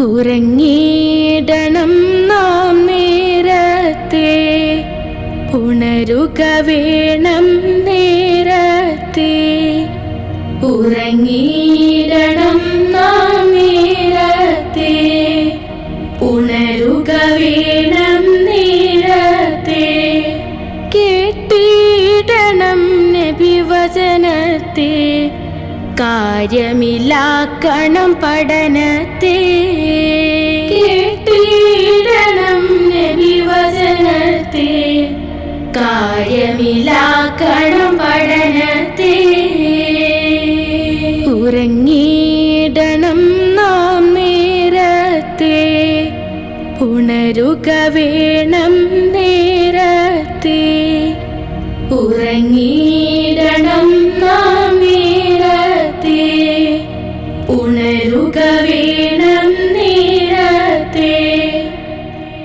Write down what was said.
ഉറങ്ങിയിടണം നാം നേരത്തെ. ഉണരുക വേണം നേരത്തെ. ഉറങ്ങിയിടണം നാം നേരത്തെ. ഉണരുക വേണം നേരത്തെ. കേട്ടിടണം നബിവചനത്തെ. കാര്യമില്ലാക്കണം പഠനത്തെ. കാര്യമിലാക്കണം പഠനത്തെ ഉറങ്ങിയിടണം നാം നേരത്തെ. ഉണരുക വേണം നേരത്തെ. ഉറങ്ങിയിടണം നാം നേരത്തെ. ഉണരുക വേണം